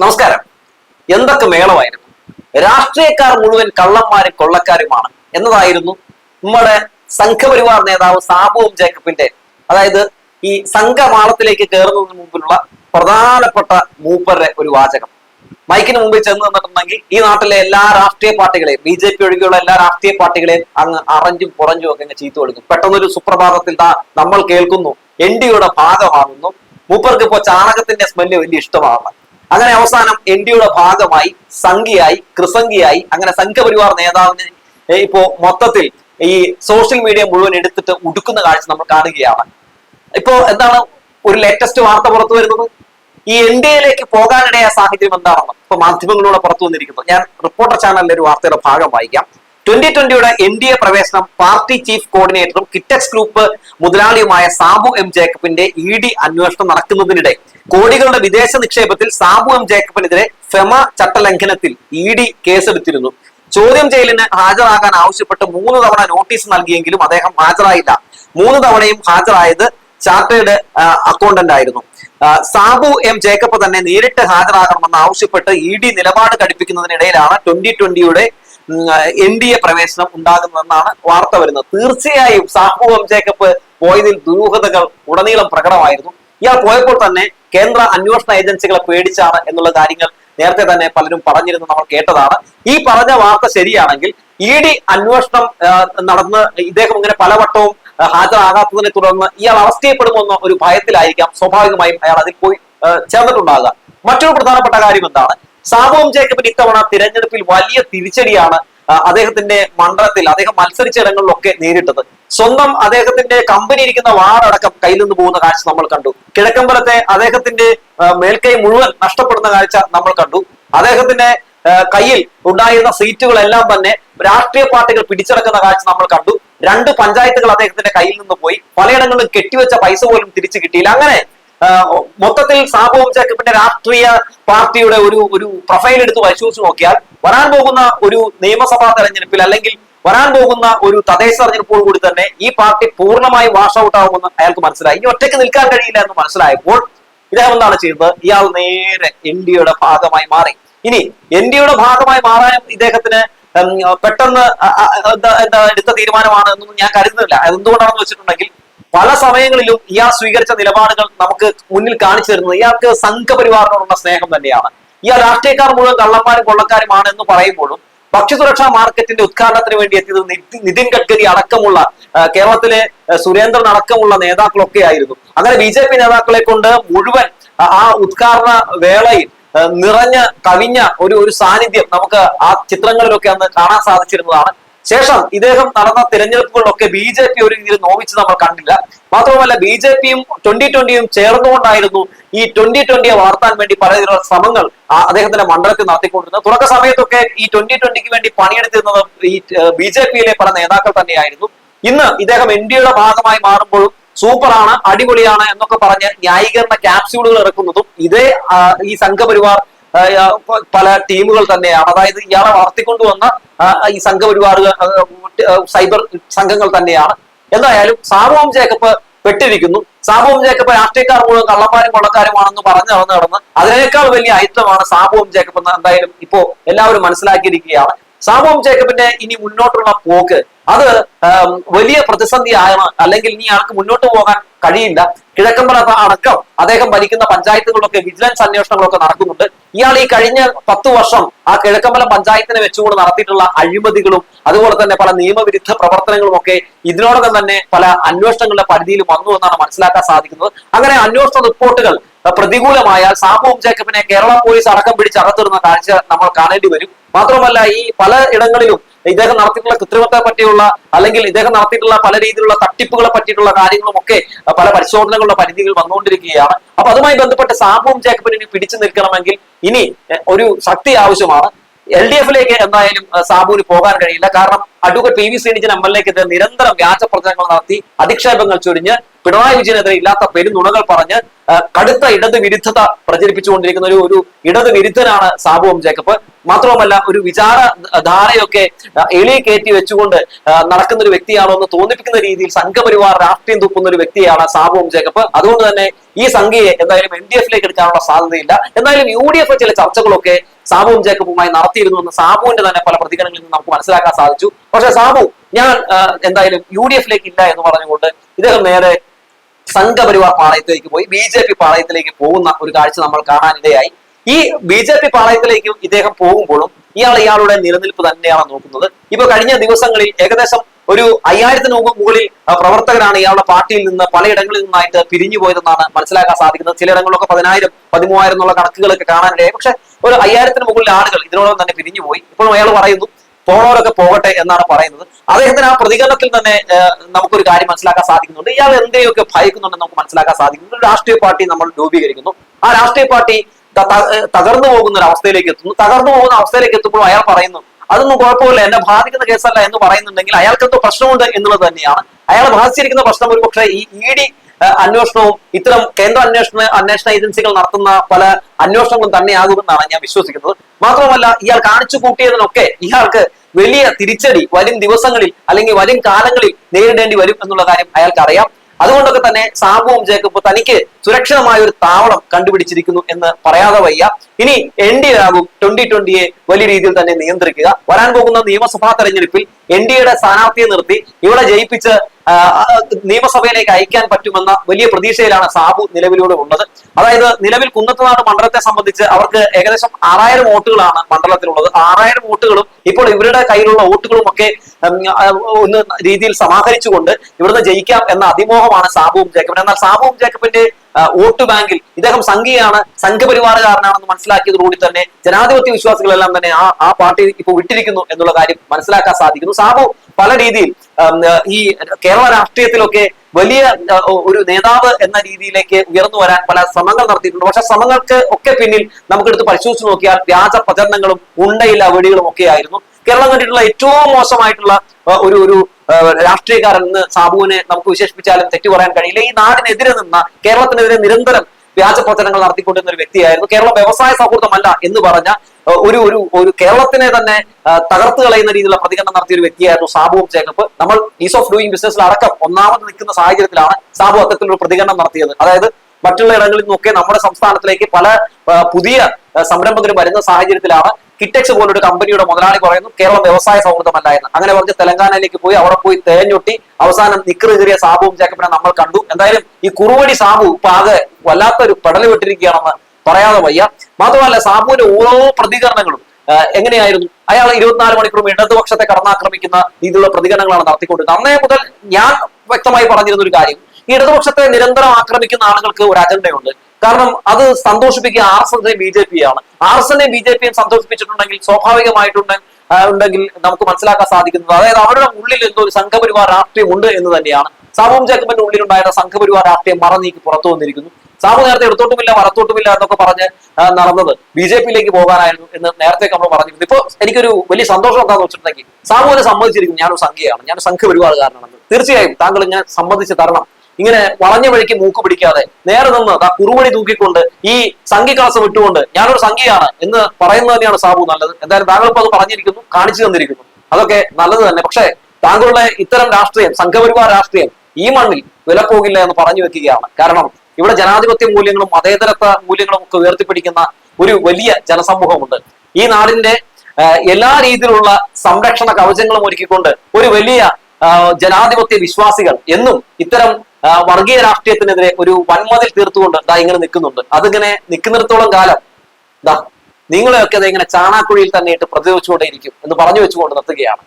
നമസ്കാരം. എന്തൊക്കെ മേളമായിരുന്നു? രാഷ്ട്രീയക്കാർ മുഴുവൻ കള്ളന്മാരും കൊള്ളക്കാരുമാണ് എന്നതായിരുന്നു നമ്മുടെ സംഘപരിവാർ നേതാവ് സാബുവും ജേക്കബിന്റെ അതായത് ഈ സംഘമാളത്തിലേക്ക് കയറുന്നതിന് മുമ്പിലുള്ള പ്രധാനപ്പെട്ട മൂപ്പരുടെ ഒരു വാചകം. മൈക്കിന് മുമ്പിൽ ചെന്ന് നിന്നിട്ടുണ്ടെങ്കിൽ ഈ നാട്ടിലെ എല്ലാ രാഷ്ട്രീയ പാർട്ടികളെയും ബി ജെ പി ഒഴികെയുള്ള എല്ലാ രാഷ്ട്രീയ പാർട്ടികളെയും അങ്ങ് അറഞ്ചും പുറഞ്ചും ഒക്കെ അങ്ങ് ചീത്ത കൊടുക്കും. പെട്ടെന്നൊരു സുപ്രഭാതത്തിൽ നമ്മൾ കേൾക്കുന്നു എൻ ഡിയുടെ ഭാഗമാകുന്നു. മൂപ്പർക്ക് ഇപ്പോ ചാണകത്തിന്റെ സ്മെല്ല് വലിയ ഇഷ്ടമാണ്. അങ്ങനെ അവസാനം എൻ ഡിയുടെ ഭാഗമായി സംഘിയായി കൃസംഗിയായി അങ്ങനെ സംഘപരിവാർ നേതാവിന് ഇപ്പോ മൊത്തത്തിൽ ഈ സോഷ്യൽ മീഡിയ മുഴുവൻ എടുത്തിട്ട് ഉടുക്കുന്ന കാഴ്ച നമ്മൾ കാണുകയാണ്. ഇപ്പോ എന്താണ് ഒരു ലേറ്റസ്റ്റ് വാർത്ത പുറത്തു വരുന്നത്? ഈ എൻ ഡി എയിലേക്ക് പോകാനിടയായ സാഹചര്യം എന്താണെന്ന് ഇപ്പൊ മാധ്യമങ്ങളിലൂടെ പുറത്തു വന്നിരിക്കുന്നു. ഞാൻ റിപ്പോർട്ടർ ചാനലിലെ ഒരു വാർത്തയുടെ ഭാഗം വായിക്കാം. ട്വന്റി ട്വന്റിയുടെ എൻ ഡി എ പ്രവേശനം പാർട്ടി ചീഫ് കോർഡിനേറ്ററും കിറ്റക്സ് ഗ്രൂപ്പ് മുതലാളിയുമായ സാബു എം ജേക്കബിന്റെ ഇ ഡി അന്വേഷണം നടക്കുന്നതിനിടെ കോടികളുടെ വിദേശ നിക്ഷേപത്തിൽ സാബു എം ജേക്കബിനെതിരെ ഫെമ ചട്ടലംഘനത്തിൽ ഇ ഡി കേസെടുത്തിരുന്നു. ചോദ്യം ചെയ്യലിന് ഹാജരാകാൻ ആവശ്യപ്പെട്ട് മൂന്ന് തവണ നോട്ടീസ് നൽകിയെങ്കിലും അദ്ദേഹം ഹാജരായില്ല. മൂന്ന് തവണയും ഹാജരായത് ചാർട്ടേഡ് അക്കൗണ്ടന്റ് ആയിരുന്നു. സാബു എം ജേക്കബ് തന്നെ നേരിട്ട് ഹാജരാകണമെന്ന് ആവശ്യപ്പെട്ട് ഇ ഡി നിലപാട് ഘടിപ്പിക്കുന്നതിനിടയിലാണ് ട്വന്റി ട്വന്റിയുടെ എൻ ഡി എ പ്രവേശനം ഉണ്ടാകുന്നതെന്നാണ് വാർത്ത വരുന്നത്. തീർച്ചയായും സാഹു എം ജേക്കബ് പോയതിൽ ദുരൂഹതകൾ ഉടനീളം പ്രകടമായിരുന്നു. ഇയാൾ പോയപ്പോൾ തന്നെ കേന്ദ്ര അന്വേഷണ ഏജൻസികളെ പേടിച്ചാണ് എന്നുള്ള കാര്യങ്ങൾ നേരത്തെ തന്നെ പലരും പറഞ്ഞിരുന്നു നമ്മൾ കേട്ടതാണ്. ഈ പറഞ്ഞ വാർത്ത ശരിയാണെങ്കിൽ ഇ ഡി അന്വേഷണം നടന്ന് ഇദ്ദേഹം ഇങ്ങനെ പലവട്ടവും ഹാജരാകാത്തതിനെ തുടർന്ന് ഇയാൾ അറസ്റ്റ് ചെയ്യപ്പെടുമെന്ന ഒരു ഭയത്തിലായിരിക്കാം സ്വാഭാവികമായും അയാൾ അതിൽ പോയി ചേർന്നിട്ടുണ്ടാകുക. മറ്റൊരു പ്രധാനപ്പെട്ട കാര്യം എന്താണ്? സാബുവും ജേക്കബിന് ഇത്തവണ തിരഞ്ഞെടുപ്പിൽ വലിയ തിരിച്ചടിയാണ് അദ്ദേഹത്തിന്റെ മണ്ഡലത്തിൽ അദ്ദേഹം മത്സരിച്ച ഇടങ്ങളിലൊക്കെ നേരിട്ടത്. സ്വന്തം അദ്ദേഹത്തിന്റെ കമ്പനി ഇരിക്കുന്ന വാറടക്കം കയ്യിൽ നിന്ന് പോകുന്ന കാഴ്ച നമ്മൾ കണ്ടു. കിഴക്കമ്പലത്തെ അദ്ദേഹത്തിന്റെ മേൽക്കൈ മുഴുവൻ നഷ്ടപ്പെടുന്ന കാഴ്ച നമ്മൾ കണ്ടു. അദ്ദേഹത്തിന്റെ കയ്യിൽ ഉണ്ടായിരുന്ന സീറ്റുകളെല്ലാം തന്നെ രാഷ്ട്രീയ പാർട്ടികൾ പിടിച്ചടക്കുന്ന കാഴ്ച നമ്മൾ കണ്ടു. രണ്ട് പഞ്ചായത്തുകൾ അദ്ദേഹത്തിന്റെ കയ്യിൽ നിന്ന് പോയി. പലയിടങ്ങളിലും കെട്ടിവെച്ച പൈസ പോലും തിരിച്ചു കിട്ടിയില്ല. അങ്ങനെ മൊത്തത്തിൽ സാബുവും ജേക്കബിന്റെ രാഷ്ട്രീയ പാർട്ടിയുടെ ഒരു ഒരു പ്രൊഫൈൽ എടുത്ത് പരിശോധിച്ച് നോക്കിയാൽ വരാൻ പോകുന്ന ഒരു നിയമസഭാ തെരഞ്ഞെടുപ്പിൽ അല്ലെങ്കിൽ വരാൻ പോകുന്ന ഒരു തദ്ദേശ തെരഞ്ഞെടുപ്പോട് കൂടി തന്നെ ഈ പാർട്ടി പൂർണമായി വാഷ് ഔട്ട് ആകുമെന്ന് അയാൾക്ക് മനസ്സിലായി. ഇനി ഒറ്റയ്ക്ക് നിൽക്കാൻ കഴിയില്ല എന്ന് മനസ്സിലായപ്പോൾ ഇദ്ദേഹം എന്താണ് ചെയ്തത്? ഇയാൾ നേരെ എൻ ഡിയുടെ ഭാഗമായി മാറി. ഇനി എൻ ഡിയുടെ ഭാഗമായി മാറാൻ ഇദ്ദേഹത്തിന് പെട്ടെന്ന് എന്താ എടുത്ത തീരുമാനമാണ് എന്നൊന്നും ഞാൻ കരുതുന്നില്ല. അതെന്തുകൊണ്ടാണെന്ന് വെച്ചിട്ടുണ്ടെങ്കിൽ പല സമയങ്ങളിലും ഇയാൾ സ്വീകരിച്ച നിലപാടുകൾ നമുക്ക് മുന്നിൽ കാണിച്ചു തരുന്നത് ഇയാൾക്ക് സംഘപരിവാറിനോടുള്ള സ്നേഹം തന്നെയാണ്. ഇയാൾ രാഷ്ട്രീയക്കാർ മുഴുവൻ കള്ളന്മാരും കൊള്ളക്കാരുമാണ് എന്ന് പറയുമ്പോഴും ഭക്ഷ്യസുരക്ഷാ മാർക്കറ്റിന്റെ ഉദ്ഘാടനത്തിന് വേണ്ടി എത്തിയത് നിതി- നിതിൻ ഗഡ്കരി അടക്കമുള്ള കേരളത്തിലെ സുരേന്ദ്രൻ അടക്കമുള്ള നേതാക്കളൊക്കെ ആയിരുന്നു. അങ്ങനെ ബി ജെ പി നേതാക്കളെ കൊണ്ട് മുഴുവൻ ആ ഉദ്ഘാടന വേളയിൽ നിറഞ്ഞ കവിഞ്ഞ ഒരു ഒരു സാന്നിധ്യം നമുക്ക് ആ ചിത്രങ്ങളിലൊക്കെ അന്ന് കാണാൻ സാധിച്ചിരുന്നതാണ്. ശേഷം ഇദ്ദേഹം നടന്ന തിരഞ്ഞെടുപ്പുകളിലൊക്കെ ബി ജെ പി ഒരു രീതിയിൽ നോവിച്ച് നമ്മൾ കണ്ടില്ല. മാത്രമല്ല ബി ജെ പിയും ട്വന്റി ട്വന്റിയും ചേർന്നുകൊണ്ടായിരുന്നു ഈ ട്വന്റി ട്വന്റിയെ വളർത്താൻ വേണ്ടി പലതരം ശ്രമങ്ങൾ അദ്ദേഹത്തിന്റെ മണ്ഡലത്തിൽ നടത്തിക്കൊണ്ടിരുന്നത്. തുടക്ക സമയത്തൊക്കെ ഈ ട്വന്റി ട്വന്റിക്ക് വേണ്ടി പണിയെടുത്തിരുന്നത് ഈ ബി ജെ പിയിലെ പല നേതാക്കൾ തന്നെയായിരുന്നു. ഇന്ന് ഇദ്ദേഹം എൻ ഡിയുടെ ഭാഗമായി മാറുമ്പോഴും സൂപ്പറാണ് അടിപൊളിയാണ് എന്നൊക്കെ പറഞ്ഞ് ന്യായീകരണ ക്യാപ്സ്യൂളുകൾ ഇറക്കുന്നതും ഇതേ ഈ സംഘപരിവാർ പല ടീമുകൾ തന്നെയാണ്. അതായത് ഇയാളെ വളർത്തിക്കൊണ്ടുവന്ന ഈ ആ, സൈബർ സംഘങ്ങൾ തന്നെയാണ്. എന്തായാലും സാബുവും ജേക്കബ് പെട്ടിരിക്കുന്നു. സാബുവും ജേക്കബ് രാഷ്ട്രീയക്കാർ മുഴുവൻ കള്ളന്മാരും കൊള്ളക്കാരുമാണെന്ന് പറഞ്ഞു നടന്ന് നടന്ന് അതിനേക്കാൾ വലിയ ഐറ്റമാണ് സാബുവും ജേക്കബ് എന്ന് എന്തായാലും ഇപ്പോ എല്ലാവരും മനസ്സിലാക്കിയിരിക്കുകയാണ്. സാബുവും ജേക്കബിന്റെ ഇനി മുന്നോട്ടുള്ള പോക്ക് അത് വലിയ പ്രതിസന്ധി പ്രതിസന്ധിയാണ് അല്ലെങ്കിൽ ഇനി ആൾക്ക് മുന്നോട്ട് പോകാൻ കഴിയില്ല. കിഴക്കമ്പല അടക്കം അദ്ദേഹം ഭരിക്കുന്ന പഞ്ചായത്തുകളിലൊക്കെ വിജിലൻസ് അന്വേഷണങ്ങളൊക്കെ നടക്കുന്നുണ്ട്. ഇയാൾ ഈ കഴിഞ്ഞ പത്ത് വർഷം ആ കിഴക്കമ്പലം പഞ്ചായത്തിനെ വെച്ചുകൊണ്ട് നടത്തിയിട്ടുള്ള അഴിമതികളും അതുപോലെ തന്നെ പല നിയമവിരുദ്ധ പ്രവർത്തനങ്ങളും ഒക്കെ ഇതിനോടകം തന്നെ പല അന്വേഷണങ്ങളുടെ പരിധിയിൽ വന്നു എന്നാണ് മനസ്സിലാക്കാൻ സാധിക്കുന്നത്. അങ്ങനെ അന്വേഷണ റിപ്പോർട്ടുകൾ പ്രതികൂലമായാൽ സാബുവും ജേക്കബിനെ കേരള പോലീസ് അടക്കം പിടിച്ച് അകത്തിടുന്ന കാഴ്ച നമ്മൾ കാണേണ്ടി വരും. മാത്രമല്ല ഈ പല ഇടങ്ങളിലും ഇദ്ദേഹം നടത്തിയിട്ടുള്ള കൃത്രിമത്തെ പറ്റിയുള്ള അല്ലെങ്കിൽ ഇദ്ദേഹം നടത്തിയിട്ടുള്ള പല രീതിയിലുള്ള തട്ടിപ്പുകളെ പറ്റിയിട്ടുള്ള കാര്യങ്ങളും ഒക്കെ പല പരിശോധനകളുടെ പരിധിയിൽ വന്നുകൊണ്ടിരിക്കുകയാണ്. അപ്പൊ അതുമായി ബന്ധപ്പെട്ട് സാബുവും ജേക്കബിനെ പിടിച്ചു നിൽക്കണമെങ്കിൽ ഇനി ഒരു ശക്തി ആവശ്യമാണ്. എൽ ഡി എഫിലേക്ക് എന്തായാലും സാബുവിന് പോകാൻ കഴിയില്ല. കാരണം advocate P V Srinijan M L എക്കെതിരെ നിരന്തരം വ്യാജ പ്രചരണങ്ങൾ നടത്തി അധിക്ഷേപങ്ങൾ ചൊരിഞ്ഞ് പിണറായി വിജയനെതിരെ ഇല്ലാത്ത പെരുന്നുണകൾ പറഞ്ഞ് കടുത്ത ഇടത് വിരുദ്ധത പ്രചരിപ്പിച്ചുകൊണ്ടിരിക്കുന്ന ഒരു ഒരു ഇടത് വിരുദ്ധനാണ് സാബു എം ജേക്കബ്. മാത്രവുമല്ല ഒരു വിചാര ധാരയൊക്കെ ആ, എളി കയറ്റി വെച്ചുകൊണ്ട് നടക്കുന്ന ഒരു വ്യക്തിയാണോ എന്ന് തോന്നിപ്പിക്കുന്ന രീതിയിൽ സംഘപരിവാർ രാഷ്ട്രീയം തുപ്പുന്ന ഒരു വ്യക്തിയാണ് സാബു എം ജേക്കബ്. അതുകൊണ്ട് തന്നെ ഈ സംഖ്യയെ എന്തായാലും എൻ ഡി എഫിലേക്ക് എടുക്കാനുള്ള സാധ്യതയില്ല. എന്തായാലും യു ഡി എഫ് ചില ചർച്ചകളൊക്കെ സാബുവും ജേക്കബുമായി നടത്തിയിരുന്നു എന്ന് സാബുവിന്റെ തന്നെ പല പ്രതികരണങ്ങളിൽ നിന്ന് നമുക്ക് മനസ്സിലാക്കാൻ സാധിച്ചു. പക്ഷെ സാബു ഞാൻ എന്തായാലും യു ഡി എഫിലേക്ക് ഇല്ല എന്ന് പറഞ്ഞുകൊണ്ട് ഇദ്ദേഹം നേരെ സംഘപരിവാർ പാളയത്തിലേക്ക് പോയി ബി ജെ പി പാളയത്തിലേക്ക് പോകുന്ന ഒരു കാഴ്ച നമ്മൾ കാണാനിടയായി. ഈ ബി ജെ പി പാളയത്തിലേക്ക് ഇദ്ദേഹം പോകുമ്പോഴും ഇയാൾ ഇയാളുടെ നിലനിൽപ്പ് തന്നെയാണ് നോക്കുന്നത്. ഇപ്പൊ കഴിഞ്ഞ ദിവസങ്ങളിൽ ഏകദേശം ഒരു അയ്യായിരത്തിന് മുക- മുകളിൽ പ്രവർത്തകരാണ് ഇയാളുടെ പാർട്ടിയിൽ നിന്ന് പലയിടങ്ങളിൽ നിന്നായിട്ട് പിരിഞ്ഞു പോയതെന്നാണ് മനസ്സിലാക്കാൻ സാധിക്കുന്നത്. ചിലയിടങ്ങളിലൊക്കെ പതിനായിരം പതിമൂവായിരം എന്നുള്ള കണക്കുകളൊക്കെ കാണാനിടയായി. പക്ഷെ ഒരു അയ്യായിരത്തിന് മുകളിൽ ആളുകൾ ഇതിനോടൊപ്പം തന്നെ പിരിഞ്ഞു പോയി ഇപ്പോഴും അയാൾ പറയുന്നു പോണവരൊക്കെ പോകട്ടെ എന്നാണ് പറയുന്നത്. അദ്ദേഹത്തിന് ആ പ്രതികരണത്തിൽ തന്നെ നമുക്കൊരു കാര്യം മനസ്സിലാക്കാൻ സാധിക്കുന്നുണ്ട്. ഇയാൾ എന്തെയൊക്കെ ഭയക്കുന്നുണ്ടെന്ന് നമുക്ക് മനസ്സിലാക്കാൻ സാധിക്കുന്നു രാഷ്ട്രീയ പാർട്ടി നമ്മൾ രൂപീകരിക്കുന്നു. ആ രാഷ്ട്രീയ പാർട്ടി തകർന്നു പോകുന്ന ഒരു അവസ്ഥയിലേക്ക് എത്തുന്നു. തകർന്നു പോകുന്ന അവസ്ഥയിലേക്ക് എത്തുമ്പോൾ അയാൾ പറയുന്നു അതൊന്നും കുഴപ്പമില്ല. എന്നെ ബാധിക്കുന്ന കേസല്ല എന്ന് പറയുന്നുണ്ടെങ്കിൽ അയാൾക്ക് എന്തോ പ്രശ്നമുണ്ട് എന്നുള്ളത് തന്നെയാണ്. അയാളെ ബാധിച്ചിരിക്കുന്ന പ്രശ്നം ഒരു പക്ഷേ ഈ ഇ ഡി അന്വേഷണവും ഇത്തരം കേന്ദ്ര അന്വേഷണ അന്വേഷണ ഏജൻസികൾ നടത്തുന്ന പല അന്വേഷണങ്ങളും തന്നെയാകുമെന്നാണ് ഞാൻ വിശ്വസിക്കുന്നത്. മാത്രമല്ല ഇയാൾ കാണിച്ചു കൂട്ടിയതിനൊക്കെ ഇയാൾക്ക് വലിയ തിരിച്ചടി വരും ദിവസങ്ങളിൽ അല്ലെങ്കിൽ വരും കാലങ്ങളിൽ നേരിടേണ്ടി വരും എന്നുള്ള കാര്യം അയാൾക്ക് അറിയാം അതുകൊണ്ടൊക്കെ തന്നെ സാബുവും ജേക്കബ് തനിക്ക് സുരക്ഷിതമായ ഒരു താവളം കണ്ടുപിടിച്ചിരിക്കുന്നു എന്ന് പറയാതെ വയ്യ. ഇനി എൻ ഡി ആകും. ട്വന്റി ട്വന്റിയെ വലിയ രീതിയിൽ തന്നെ നിയന്ത്രിക്കുക. വരാൻ പോകുന്ന നിയമസഭാ തെരഞ്ഞെടുപ്പിൽ എൻ ഡി എയുടെ സ്ഥാനാർത്ഥിയെ നിർത്തി. ഇവിടെ ജയിപ്പിച്ച് നിയമസഭയിലേക്ക് അയക്കാൻ പറ്റുമെന്ന വലിയ പ്രതീക്ഷയിലാണ് സാബു നിലവിലൂടെ ഉള്ളത്. അതായത് നിലവിൽ കുന്നത്തുനാട് മണ്ഡലത്തെ സംബന്ധിച്ച് അവർക്ക് ഏകദേശം ആറായിരം വോട്ടുകളാണ് മണ്ഡലത്തിലുള്ളത്. ആറായിരം വോട്ടുകളും ഇപ്പോൾ ഇവരുടെ കയ്യിലുള്ള വോട്ടുകളും ഒക്കെ ഒന്ന് രീതിയിൽ സമാഹരിച്ചുകൊണ്ട് ഇവിടുന്ന് ജയിക്കാം എന്ന അതിമോഹമാണ് സാബുവും ജേക്കബിന്. എന്നാൽ സാബുവും ജേക്കബിന്റെ വോട്ട് ബാങ്കിൽ ഇദ്ദേഹം സംഘിയാണ് സംഘപരിവാറുകാരനാണെന്ന് മനസ്സിലാക്കിയതോടുകൂടി തന്നെ ജനാധിപത്യ വിശ്വാസികളെല്ലാം തന്നെ ആ ആ പാർട്ടി ഇപ്പൊ വിട്ടിരിക്കുന്നു എന്നുള്ള കാര്യം മനസ്സിലാക്കാൻ സാധിക്കുന്നു. സാബു പല രീതിയിൽ ഈ കേരള രാഷ്ട്രീയത്തിലൊക്കെ വലിയ ഒരു നേതാവ് എന്ന രീതിയിലേക്ക് ഉയർന്നു വരാൻ പല ശ്രമങ്ങൾ നടത്തിയിട്ടുണ്ട്. പക്ഷെ ശ്രമങ്ങൾക്ക് ഒക്കെ പിന്നിൽ നമുക്കെടുത്ത് പരിശോധിച്ച് നോക്കിയാൽ വ്യാജ പ്രചരണങ്ങളും ഉണ്ടയില്ല വെടികളും ഒക്കെ ആയിരുന്നു. കേരളം കണ്ടിട്ടുള്ള ഏറ്റവും മോശമായിട്ടുള്ള ഒരു ഒരു രാഷ്ട്രീയക്കാരൻ എന്ന് സാബുവിനെ നമുക്ക് വിശേഷിപ്പിച്ചാലും തെറ്റു പറയാൻ കഴിയില്ല. ഈ നാടിനെതിരെ നിന്ന കേരളത്തിനെതിരെ നിരന്തരം വ്യാജ പ്രചരണങ്ങൾ നടത്തിക്കൊണ്ടിരുന്ന ഒരു വ്യക്തിയായിരുന്നു കേരളം വ്യവസായ സൗഹൃദമല്ല എന്ന് പറഞ്ഞ ഒരു ഒരു ഒരു കേരളത്തിനെ തന്നെ തകർത്ത് കളയുന്ന രീതിയിലുള്ള പ്രതികരണം നടത്തിയ ഒരു വ്യക്തിയായിരുന്നു സാബുവും ജേക്കബ്. നമ്മൾ ഈസ് ഓഫ് ഡൂയിങ് ബിസിനസ്സിൽ അടക്കം ഒന്നാമത് നിൽക്കുന്ന സാഹചര്യത്തിലാണ് സാബു അത്തരത്തിലൊരു പ്രതികരണം നടത്തിയത്. അതായത് മറ്റുള്ള ഇടങ്ങളിൽ നിന്നൊക്കെ നമ്മുടെ സംസ്ഥാനത്തിലേക്ക് പല പുതിയ സംരംഭകർ വരുന്ന സാഹചര്യത്തിലാണ് കിറ്റെക്സ് പോലൊരു കമ്പനിയുടെ മുതലാളി പറയുന്നു കേരളം വ്യവസായ സൗഹൃദമല്ല എന്ന്. അങ്ങനെ പറഞ്ഞ് തെലങ്കാനയിലേക്ക് പോയി അവിടെ പോയി തേഞ്ഞൊട്ടി അവസാനം നിക്കറ് കയറിയ സാബുവും ജേക്കബിനെ നമ്മൾ കണ്ടു. എന്തായാലും ഈ കുറുവടി സാബു ഇപ്പൊ ആകെ വല്ലാത്തൊരു പടലി വിട്ടിരിക്കുകയാണെന്ന് പറയാതെ വയ്യ. മാത്രമല്ല സാബുവിന്റെ ഓരോ പ്രതികരണങ്ങളും എങ്ങനെയായിരുന്നു? അയാൾ ഇരുപത്തിനാല് മണിക്കൂറും ഇടതുപക്ഷത്തെ കടന്നാക്രമിക്കുന്ന രീതിയിലുള്ള പ്രതികരണങ്ങളാണ് നടത്തിക്കൊണ്ടിരുന്നത്. അന്നേ മുതൽ ഞാൻ വ്യക്തമായി പറഞ്ഞിരുന്ന ഒരു കാര്യം ഈ ഇടതുപക്ഷത്തെ നിരന്തരം ആക്രമിക്കുന്ന ആളുകൾക്ക് ഒരു അജണ്ടയുണ്ട്. കാരണം അത് സന്തോഷിപ്പിക്കുക ആർ എസ് എസിനെയും ബി ജെ പി ആണ് ആർ എസ് എസിനെയും ബി ജെ പിയും സന്തോഷിപ്പിച്ചിട്ടുണ്ടെങ്കിൽ സ്വാഭാവികമായിട്ടുണ്ട് ഉണ്ടെങ്കിൽ നമുക്ക് മനസ്സിലാക്കാൻ സാധിക്കുന്നത്. അതായത് അവരുടെ ഉള്ളിൽ എന്തോ ഒരു സംഘപരിവാർ രാഷ്ട്രീയം ഉണ്ട് എന്ന് തന്നെയാണ്. സാമൂഹ്യ ജേക്കബിന്റെ ഉള്ളിലുണ്ടായിരുന്ന സംഘപരിവാർ രാഷ്ട്രീയം മറന്നീക്ക് പുറത്തു വന്നിരിക്കുന്നു. സാബു നേരത്തെ എടുത്തോട്ടുമില്ല വറത്തോട്ടുമില്ല എന്നൊക്കെ പറഞ്ഞ് നടന്നത് ബി ജെ പിയിലേക്ക് പോകാനായിരുന്നു എന്ന് നേരത്തെ നമ്മൾ പറഞ്ഞിരുന്നു. ഇപ്പൊ എനിക്കൊരു വലിയ സന്തോഷം എന്താണെന്ന് വെച്ചിട്ടുണ്ടെങ്കിൽ സാബുവിനെ സമ്മതിച്ചിരിക്കുന്നു ഞാനൊരു സംഖ്യയാണ് ഞാൻ സംഘപരിവാറുകാരനാണെന്ന് തീർച്ചയായും താങ്കൾ ഞാൻ സംബന്ധിച്ച് തരണം. ഇങ്ങനെ വളഞ്ഞ വഴിക്ക് മൂക്ക് പിടിക്കാതെ നേരെ നിന്ന് ആ കുറുവടി തൂക്കിക്കൊണ്ട് ഈ സംഖ്യ ക്ലാസ് വിട്ടുകൊണ്ട് ഞാനൊരു സംഖ്യയാണ് എന്ന് പറയുന്നത് തന്നെയാണ് സാബു നല്ലത്. എന്തായാലും താങ്കൾ ഇപ്പൊ അത് പറഞ്ഞിരിക്കുന്നു കാണിച്ചു തന്നിരിക്കുന്നു. അതൊക്കെ നല്ലത് തന്നെ. പക്ഷേ താങ്കളുടെ ഇത്തരം രാഷ്ട്രീയം സംഘപരിവാർ രാഷ്ട്രീയം ഈ മണ്ണിൽ വിലപ്പോകില്ല എന്ന് പറഞ്ഞു വെക്കുകയാണ്. കാരണം ഇവിടെ ജനാധിപത്യ മൂല്യങ്ങളും മതേതരത്വ മൂല്യങ്ങളും ഒക്കെ ഉയർത്തിപ്പിടിക്കുന്ന ഒരു വലിയ ജനസമൂഹമുണ്ട്. ഈ നാടിന്റെ എല്ലാ രീതിയിലുള്ള സംരക്ഷണ കവചങ്ങളും ഒരുക്കിക്കൊണ്ട് ഒരു വലിയ ജനാധിപത്യ വിശ്വാസികൾ എന്നും ഇത്തരം വർഗീയ രാഷ്ട്രീയത്തിനെതിരെ ഒരു വൻമതിൽ തീർത്തുകൊണ്ട് ദാ ഇങ്ങനെ നിൽക്കുന്നുണ്ട്. അതിങ്ങനെ നിൽക്കുന്നിടത്തോളം കാലം ദാ നിങ്ങളെയൊക്കെ അത് ഇങ്ങനെ ചാണാക്കുഴിയിൽ തന്നെ ഇട്ട് പ്രതിരോധിച്ചുകൊണ്ടേയിരിക്കും എന്ന് പറഞ്ഞു വെച്ചുകൊണ്ട് നിർത്തുകയാണ്.